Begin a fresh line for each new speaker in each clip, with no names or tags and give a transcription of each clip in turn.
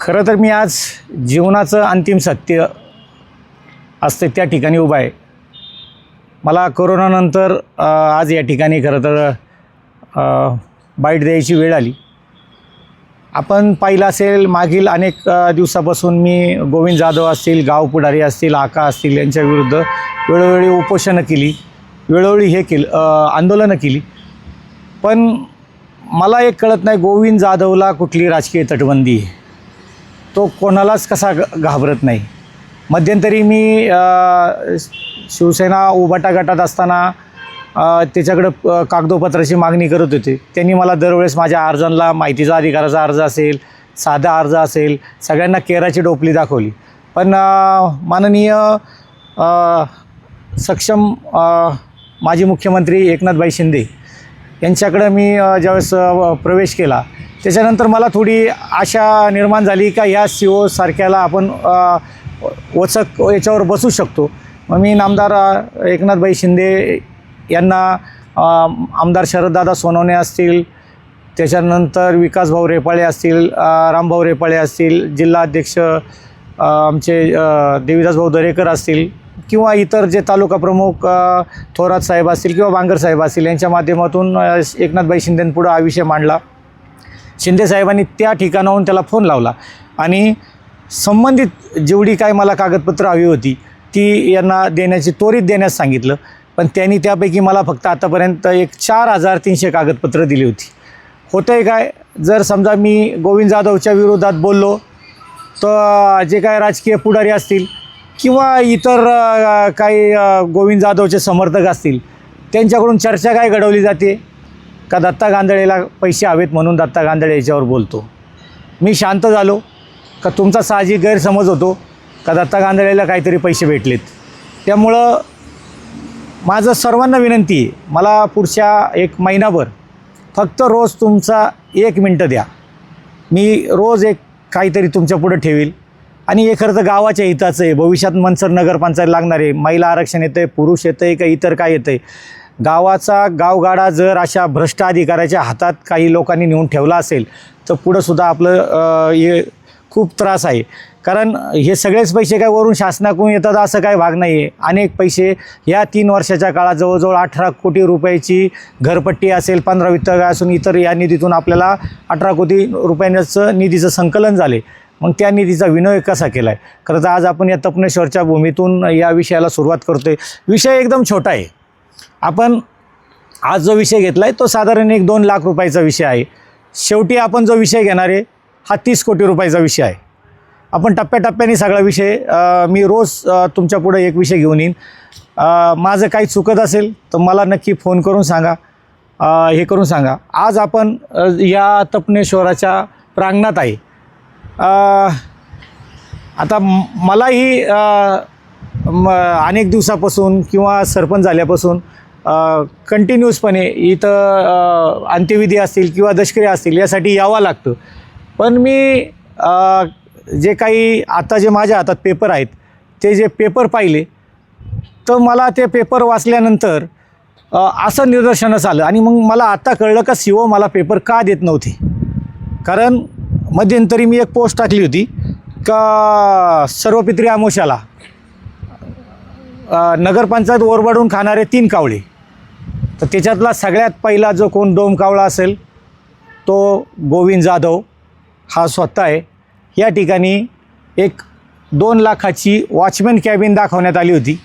खरं तर मी आज जीवनाचं अंतिम सत्य असते त्या ठिकाणी उभा आहे. मला कोरोनानंतर आज या ठिकाणी खरं तर बाईट द्यायची वेळ आली. आपण पाहिलं असेल मागील अनेक दिवसापासून मी गोविंद जाधव असतील गाव पुढारी असतील आका असतील यांच्या विरुद्ध वेळोवेळी उपोषणं केली वेळोवेळी हे केलं आंदोलनं केली. पण मला एक कळत नाही गोविंद जाधवला कुठली राजकीय तटबंदी आहे? तो कोणालाच कसा ग- घाबरत नाही. मध्यंतरी मी शिवसेना उबाटा गटात असताना त्याच्याकडं कागदोपत्राची मागणी करत होते. त्यांनी मला दरवेळेस माझ्या अर्जांना माहितीचा अधिकाराचा अर्ज असेल साधा अर्ज असेल सगळ्यांना केराची डोपली दाखवली. पण माननीय सक्षम माजी मुख्यमंत्री एकनाथबाई शिंदे यांच्याकडं मी ज्यावेळेस प्रवेश केला त्याच्यानंतर मला थोडी आशा निर्माण झाली का या सी ओ सारख्याला आपण वचक याच्यावर बसू शकतो. मग मी नामदार एकनाथभाई एकनाथबाई शिंदे यांना आमदार शरददादा सोनवणे असतील त्याच्यानंतर विकासभाऊ रेपाळे असतील रामभाऊ रेपाळे असतील जिल्हाध्यक्ष आमचे अ, देवीदासभाऊ दरेकर असतील किंवा इतर जे तालुका प्रमुख थोरात साहेब असतील किंवा बांगर साहेब असतील यांच्या माध्यमातून एकनाथबाई शिंदेंपुढं हा विषय मांडला. शिंदेसाहेबांनी त्या ठिकाणाहून त्याला फोन लावला. आणि संबंधित जेवढी काय मला कागदपत्रं हवी होती ती यांना देण्याची त्वरित देण्यास सांगितलं. पण त्यांनी त्यापैकी मला फक्त आतापर्यंत एक चार हजार तीनशे कागदपत्रं दिली होती. होतं आहे काय? जर समजा मी गोविंद जाधवच्या विरोधात बोललो तर जे काय राजकीय पुढारी असतील किंवा इतर काही गोविंद जाधवचे समर्थक असतील त्यांच्याकडून चर्चा काय घडवली जाते? का दत्ता गांधळेला पैसे हवेत म्हणून दत्ता गांधळे याच्यावर बोलतो? मी शांत झालो. का तुमचा साहजिक गैरसमज होतो? का दत्ता गांधळेला काहीतरी पैसे भेटलेत? त्यामुळं माझं सर्वांना विनंती आहे मला पुढच्या एक महिनाभर फक्त रोज तुमचा एक मिनटं द्या. मी रोज एक काहीतरी तुमच्या पुढं ठेवील. आणि हे खरं तर गावाच्या हिताचं आहे. भविष्यात मनसर नगरपंचायत लागणार आहे. महिला आरक्षण येतं आहे पुरुष येतं आहे का इतर काय येतं आहे गावाचा गावगाडा जर अशा भ्रष्ट अधिकाऱ्याच्या हातात काही लोकांनी नेऊन ठेवला असेल तर पुढंसुद्धा आपलं हे खूप त्रास आहे. कारण हे सगळेच पैसे काय वरून शासनाकडून येतात असं काय भाग नाही आहे अनेक पैसे या तीन वर्षाच्या काळात जवळजवळ अठरा कोटी रुपयाची घरपट्टी असेल पंधरा वित्त असून इतर या निधीतून आपल्याला अठरा कोटी रुपयांचं निधीचं संकलन झाले. मग त्या निधीचा विनय कसा केला आहे खरं तर आज आपण या तपनेश्वरच्या भूमीतून या विषयाला सुरुवात करतोय. विषय एकदम छोटा आहे. आपण आज जो विषय घेतला आहे तो साधारण एक दोन लाख रुपयाचा विषय आहे. शेवटी आपण जो विषय घेणार आहे हा तीस कोटी रुपयाचा विषय आहे. आपण टप्प्याटप्प्याने सगळा विषय मी रोज तुमच्यापुढे एक विषय घेऊन येईन. माझं काही चुकत असेल तर मला नक्की फोन करून सांगा. हे करून सांगा. आज आपण या तपनेश्वराच्या प्रांगणात आहे. आता मलाही म अनेक दिवसापासून किंवा सरपंच झाल्यापासून कंटिन्यूसपणे इथं अंत्यविधी असतील किंवा दशक्रिया असतील यासाठी यावं लागतं. पण मी जे काही आता जे माझ्या हातात पेपर आहेत ते जे पेपर पाहिले तर मला ते पेपर वाचल्यानंतर असं निदर्शनास आलं आणि मग मला आत्ता कळलं का सी ओ मला पेपर का देत नव्हते. कारण मध्यंतरी मी एक पोस्ट टाकली होती का सर्वपित्री आमोशाला नगरपंचायत ओरबडून खाणारे तीन कावळे. तर त्याच्यातला सगळ्यात पहिला जो कोण डोम कावळा असेल तो गोविंद जाधव. हा स्वतः आहे. या ठिकाणी एक दोन लाखाची वॉचमॅन कॅबिन दाखवण्यात आली होती.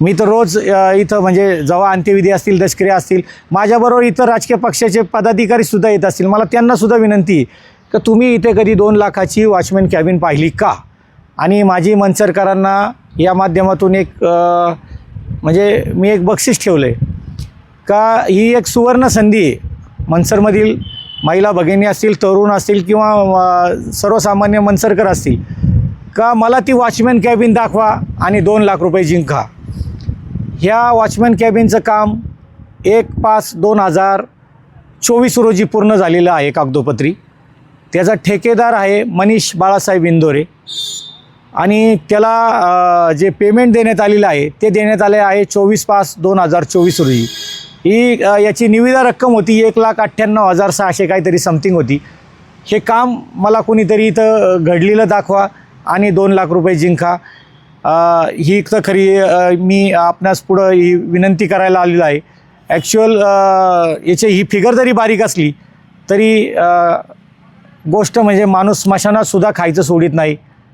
मी तर रोज इथं म्हणजे जेव्हा अंत्यविधी असतील दशक्रिया असतील माझ्याबरोबर इतर राजकीय पक्षाचे पदाधिकारीसुद्धा येत असतील. मला त्यांनासुद्धा विनंती आहे का तुम्ही इथे कधी दोन लाखाची वॉचमॅन कॅबिन पाहिली का? आणि माझी मनसरकरांना या माध्यमातून एक म्हणजे मी एक बक्षीस ठेवलं आहे. का ही एक सुवर्ण संधी आहे. मनसरमधील महिला भगिनी असतील तरुण असतील किंवा सर्वसामान्य मनसरकर असतील का मला ती वॉचमॅन कॅबिन दाखवा आणि दोन लाख रुपये जिंका. ह्या वॉचमॅन कॅबिनचं काम एक पाच दोन हजार चोवीस रोजी पूर्ण झालेलं आहे कागदोपत्री. त्याचा ठेकेदार आहे मनीष बाळासाहेब इंदोरे. आणि त्याला जे पेमेंट देण्यात आलेलं आहे ते देण्यात आले आहे चोवीस पाच दोन हजार चोवीस रोजी. ही याची निविदा रक्कम होती एक लाख अठ्ठ्याण्णव हजार सहाशे काहीतरी समथिंग होती. हे काम मला कोणीतरी इथं घडलेलं दाखवा आणि दोन लाख रुपये जिंका. ही तर खरी मी आपणास पुढं ही विनंती करायला आलेलो आहे. ॲक्च्युअल याची ही फिगर जरी बारीक असली तरी गोष्ट म्हणजे माणूस स्मशानात सुद्धा खायचं सोडित नाही.